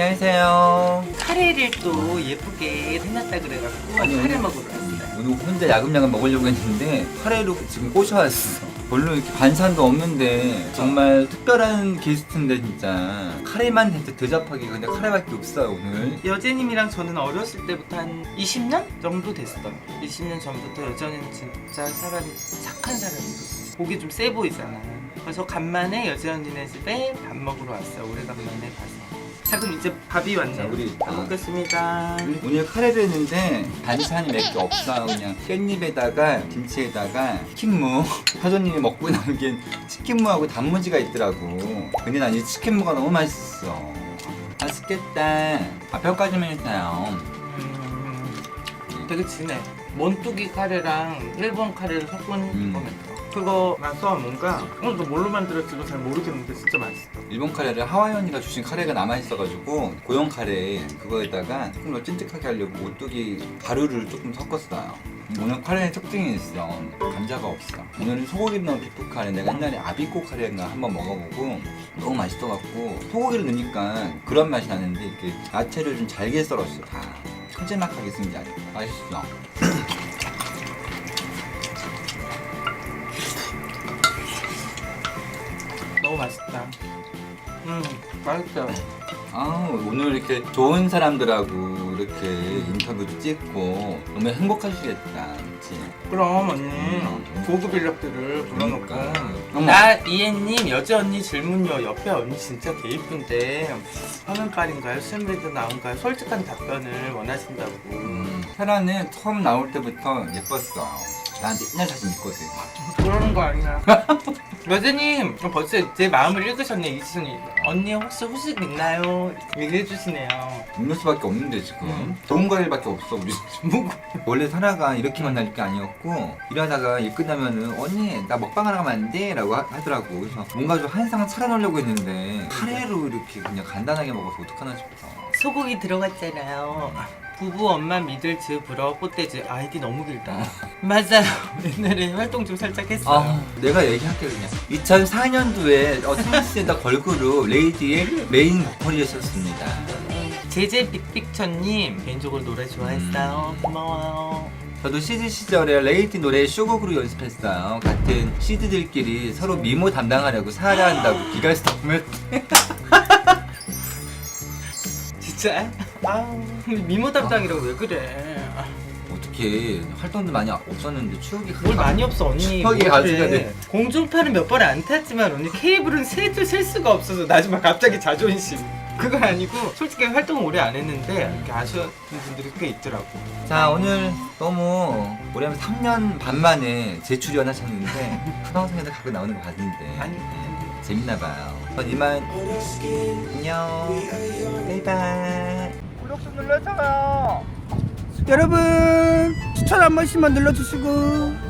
안녕하세요. 카레를 또 예쁘게 해놨다 그래갖고 아니, 카레 먹으러 왔어요. 오늘 혼자 야금야금 먹으려고 했는데 카레로 지금 꼬셔왔어. 별로 이렇게 반찬도 없는데 정말 특별한 게스트인데 진짜 카레만 진짜 대접하기 근데 카레밖에 없어요 오늘. 여제님이랑 저는 어렸을 때부터 한 20년 정도 됐어요. 20년 전부터 여전히는 진짜 사람이 착한 사람이거든요. 고기 좀 세 보이잖아. 그래서 간만에 여제 언니네 집에 밥 먹으러 왔어요. 오래간만에 봐서. 자 그럼 이제 밥이 왔네요. 자, 우리- 잘 먹겠습니다. 오늘 카레를 했는데 반찬이 몇 개 없어요 그냥 깻잎에다가 김치에다가 치킨무 사장님이 먹고 남긴 치킨무하고 단무지가 있더라고 근데 난 이 치킨무가 너무 맛있어 맛있겠다 아 평가좀 해주세요 음, 되게 진해. 먼뚜기 카레랑 일본 카레를 섞은 음. 거면 그거 나서 뭔가? 어, 너 뭘로 만들었지도 잘 모르겠는데 진짜 맛있어. 일본 카레를 하와이 언니가 주신 카레가 남아있어가지고 고형 카레 그거에다가 조금 더 찐득하게 하려고 오뚜기 가루를 조금 섞었어요. 오늘 카레의 특징이 있어. 감자가 없어. 오늘은 소고기 넣은 비프 카레. 내가 옛날에 아비코 카레인가 한번 먹어보고 너무 맛있어갖고 소고기를 넣으니까 그런 맛이 나는데 이렇게 야채를 좀 잘게 썰었어. 다 큼지막하게 쓴게 아니고 맛있어 맛있어. 아 오늘 이렇게 좋은 사람들하고 이렇게 인터뷰도 찍고 너무 행복하시겠다 그치? 그럼 언니 음. 고급 인력들을 불러놓고 그러니까. 어머. 나 이혜님 여제 언니 질문요 옆에 언니 진짜 개 이쁜데 화면빨인가요? 실물도 나온가요? 솔직한 답변을 원하신다고 음, 테라는 처음 나올 때부터 예뻤어. 나한테 옛날 사진 있거든. 그러는 거 아니야 여제님 벌써 제 마음을 읽으셨네 이지선이 언니 혹시 후식 있나요? 얘기해 주시네요 음료수밖에 없는데 지금 음. 좋은 과일밖에 없어 우리. 뭐 원래 사라가 이렇게 만날 게 아니었고 일하다가 일 끝나면은 언니 나 먹방 하러 가면 안 돼? 라고 하, 하더라고 그래서 뭔가 좀 한상 차려놓으려고 했는데 카레로 이렇게 그냥 간단하게 먹어서 어떡하나 싶어 소고기 들어갔잖아요. 부부 엄마 믿을 즈 불어 꽃대즈 아이디 너무 길다. 맞아요. 옛날에 활동 좀 살짝 했어요. 아, 내가 얘기할게 그냥 2004년도에 어, 스미스에다 걸그룹 레이디의 메인 보컬이었습니다 제제 빅빅천님 개인적으로 노래 좋아했어요. 고마워요. 저도 시드 시절에 레이디 노래 쇼곡으로 연습했어요. 같은 시드들끼리 서로 미모 담당하려고 살아야 한다고 기갈스톱을 진짜? 아 미모 담당이라고 왜 그래? 아, 어떻게 활동도 많이 없었는데 추억이 뭘 많이 없어 언니. 추억이 뭘 가지가 그래. 돼. 공중파는 몇번안 탔지만 언니 케이블은 세줄 셀 수가 없어서 나지막 갑자기 자존심. 그거 아니고 솔직히 활동 오래 안 했는데 이렇게 아쉬운 분들이 꽤 있더라고. 자 오늘 너무 오래면 3년 반 만에 재출연하셨는데 타방송에서 가끔 나오는 거 봤는데 아니 재밌나 봐요. 그럼 이만 안녕 바이바이 눌러줘요. 여러분 추천 한 번씩만 눌러주시고